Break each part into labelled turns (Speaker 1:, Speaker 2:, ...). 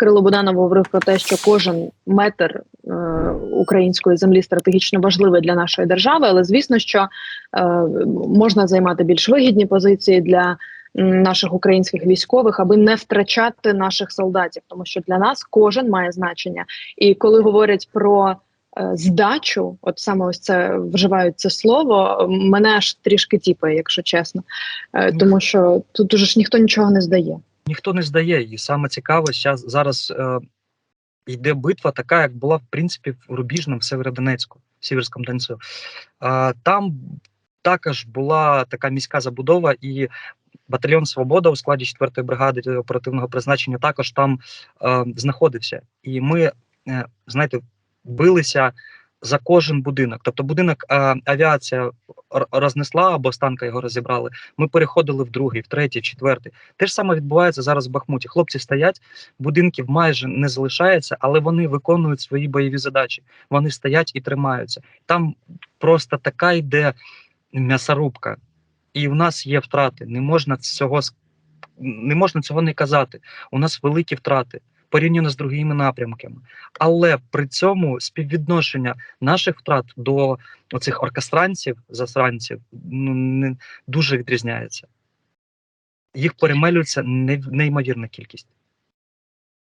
Speaker 1: Кирило Буданов говорив про те, що кожен метр е, української землі стратегічно важливий для нашої держави, але звісно, що е, можна займати більш вигідні позиції для наших українських військових, аби не втрачати наших солдатів, тому що для нас кожен має значення. І коли говорять про е, здачу, от саме ось це вживають це слово, мене аж трішки тіпає, якщо чесно, Е, тому що тут уже ж ніхто нічого не здає.
Speaker 2: Ніхто не здає. І саме цікаве, щас, зараз е, йде битва, така, як була в принципі в Рубіжному, в Северодонецьку, в Сіверському Донецьку. Е, там також була така міська забудова, і батальйон Свобода у складі 4-ї бригади оперативного призначення також там е, знаходився. І ми, е, знаєте, билися. За кожен будинок, тобто будинок авіація рознесла або станка його розібрали. Ми переходили в другий, в третій, четвертий. Те ж саме відбувається зараз в Бахмуті. Хлопці стоять, будинків майже не залишається, але вони виконують свої бойові задачі. Вони стоять і тримаються. Там просто така йде м'ясорубка, і в нас є втрати. Не можна цього не можна цього не казати. У нас великі втрати порівняно з другими напрямками. Але при цьому співвідношення наших втрат до оцих оркестранців, засранців, ну не дуже відрізняється. Їх перемелюється не- неймовірна кількість.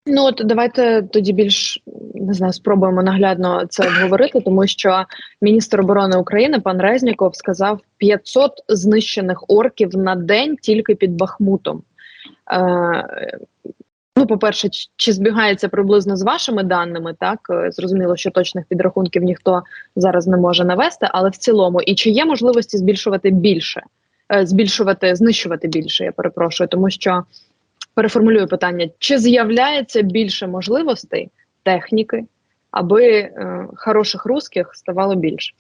Speaker 1: Ну от давайте тоді більш не знаю, спробуємо наглядно це обговорити, тому що міністр оборони України пан Резніков сказав 500 знищених орків на день тільки під Бахмутом. Е, ну, по-перше, чи збігається приблизно з вашими даними? Так Е, зрозуміло, що точних підрахунків ніхто зараз не може навести, але в цілому, і чи є можливості збільшувати більше, Е, збільшувати, знищувати більше? Я перепрошую, тому що переформулюю питання: чи з'являється більше можливостей техніки, аби е, хороших русських ставало більше?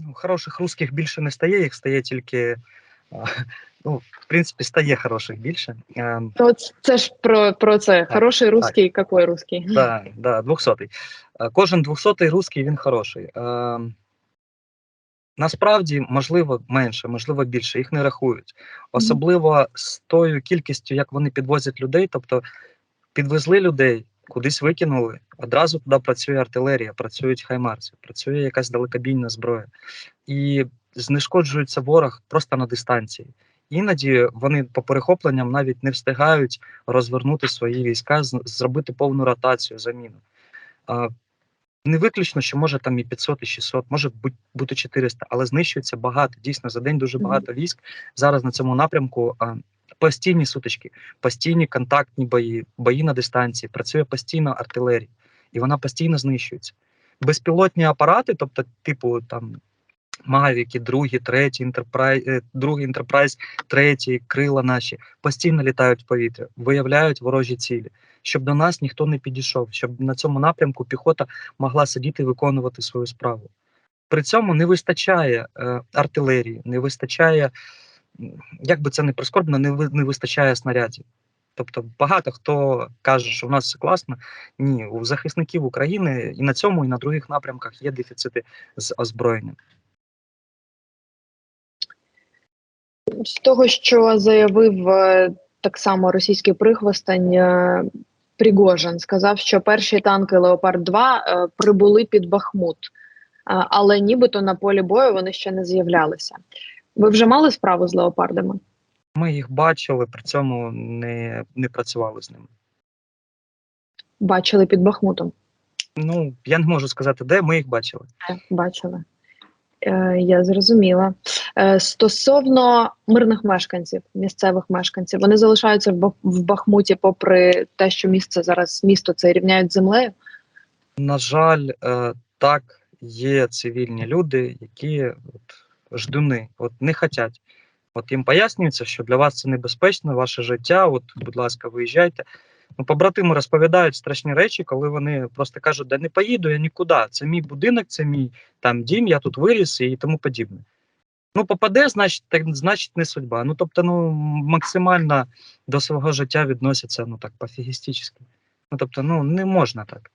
Speaker 2: Ну, хороших русських більше не стає, їх стає тільки. Ну, в принципі, стає хороших більше.
Speaker 1: Ну, це ж про, про це. Хороший русський, який русський?
Speaker 2: Да, да, 200-й. Е, Кожен 200-й русський він хороший. Насправді, можливо, менше, можливо, більше, їх не рахують. Особливо з тою кількістю, як вони підвозять людей, тобто підвезли людей, кудись викинули, одразу туди працює артилерія, працюють хаймарси, працює якась далекобійна зброя. І знешкоджується ворог просто на дистанції. Іноді вони по перехопленням навіть не встигають розвернути свої війська, зробити повну ротацію, заміну. Не виключно, що може там і 500, і 600, може бути, бути 400, але знищується багато. Дійсно, за день дуже багато військ. Зараз на цьому напрямку постійні сутички, постійні контактні бої, бої на дистанції, працює постійно артилерія, і вона постійно знищується. Безпілотні апарати, тобто, типу там. Мавіки, другі, треті, інтерпрайз, другий інтерпрайз, третій, крила наші постійно літають в повітря, виявляють ворожі цілі, щоб до нас ніхто не підійшов, щоб на цьому напрямку піхота могла сидіти і виконувати свою справу. При цьому не вистачає е, артилерії, не вистачає, як би це не прискорбно, не, не вистачає снарядів. Тобто багато хто каже, що в нас все класно. Ні, у захисників України і на цьому, і на других напрямках є дефіцити з озброєнням.
Speaker 1: З того, що заявив е, так само російський прихвостень е, Пригожин, сказав, що перші танки Леопард 2 е, прибули під Бахмут, але нібито на полі бою вони ще не з'являлися. Ви вже мали справу з леопардами?
Speaker 2: Ми їх бачили, при цьому не, не працювали з ними.
Speaker 1: Бачили під Бахмутом?
Speaker 2: Ну, я не можу сказати, де ми їх бачили.
Speaker 1: Бачили. Е, я зрозуміла. Е, стосовно мирних мешканців, місцевих мешканців, вони залишаються в, Бахмуті, попри те, що місце зараз місто це рівняють з землею.
Speaker 2: На жаль, е, так, є цивільні люди, які от, ждуни, от не хотять. От їм пояснюється, що для вас це небезпечно, ваше життя. От, будь ласка, виїжджайте. Ну, побратими розповідають страшні речі, коли вони просто кажуть, да не поїду я нікуди. Це мій будинок, це мій там дім, я тут виріс і тому подібне. Ну, попаде, значить, так, значить, не судьба. Ну, тобто, ну, максимально до свого життя відносяться ну так, пофігістично. Ну, тобто, ну, не можна так.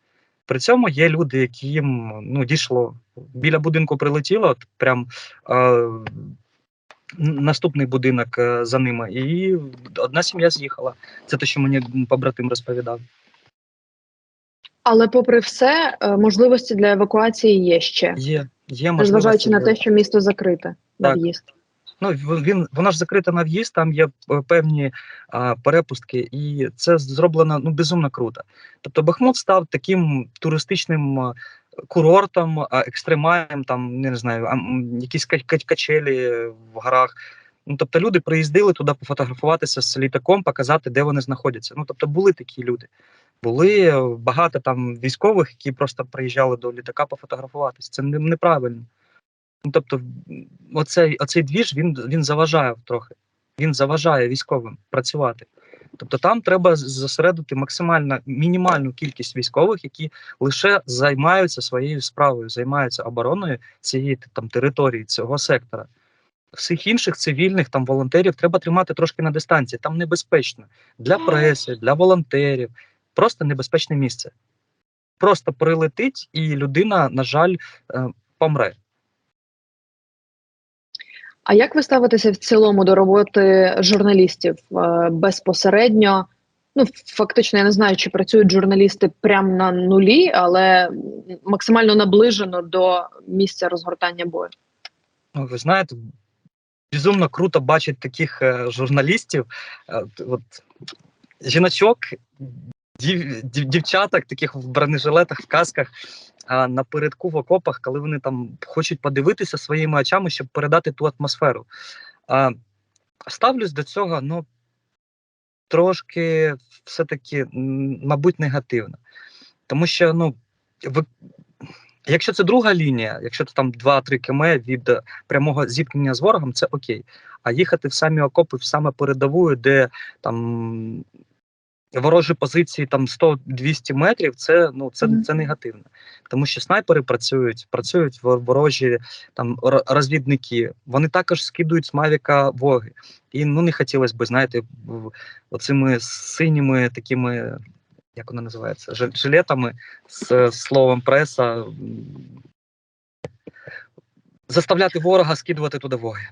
Speaker 2: При цьому є люди, яким ну, дійшло. Біля будинку прилетіло, от прям е, наступний будинок е, за ними, і одна сім'я з'їхала. Це те, що мені побратим розповідав.
Speaker 1: Але, попри все, е, можливості для евакуації є ще,
Speaker 2: Є, є
Speaker 1: незважаючи
Speaker 2: можливості
Speaker 1: на те, що місто закрите на в'їзд.
Speaker 2: Ну він вона ж закрита на в'їзд, там є е, певні а, перепустки, і це зроблено ну безумно круто. Тобто Бахмут став таким туристичним курортом, а, екстремальним, там не знаю, якісь ка- ка- качелі в горах. Ну тобто люди приїздили туди пофотографуватися з літаком, показати, де вони знаходяться. Ну тобто були такі люди. Були е, багато там військових, які просто приїжджали до літака пофотографуватися. Це не- неправильно. Ну, тобто, оцей, оцей двіж він, він заважає трохи. Він заважає військовим працювати. Тобто там треба зосередити максимально мінімальну кількість військових, які лише займаються своєю справою, займаються обороною цієї там території, цього сектора. Всіх інших цивільних там волонтерів треба тримати трошки на дистанції. Там небезпечно для преси, для волонтерів. Просто небезпечне місце. Просто прилетить, і людина, на жаль, е, помре.
Speaker 1: А як ви ставитеся в цілому до роботи журналістів е, безпосередньо? Ну, фактично, я не знаю, чи працюють журналісти прямо на нулі, але максимально наближено до місця розгортання бою.
Speaker 2: Ну, ви знаєте, безумно круто бачити таких е, журналістів, е, от, от, жіночок, дів, дів, дівчаток, таких в бронежилетах, в касках, а напередку в окопах, коли вони там хочуть подивитися своїми очами, щоб передати ту атмосферу. А, ставлюсь до цього, ну, трошки все-таки, мабуть, негативно. Тому що, ну, ви, якщо це друга лінія, якщо це там 2-3 км від прямого зіткнення з ворогом, це окей. А їхати в самі окопи, в саме передову, де там ворожі позиції там 100-200 метрів, це ну це, це негативно. Тому що снайпери працюють, працюють ворожі там розвідники. Вони також скидують з Мавіка воги. І ну не хотілося б, знаєте, оцими синіми такими. Як вона називається? Жилетами з словом преса. Заставляти ворога скидувати туди воги.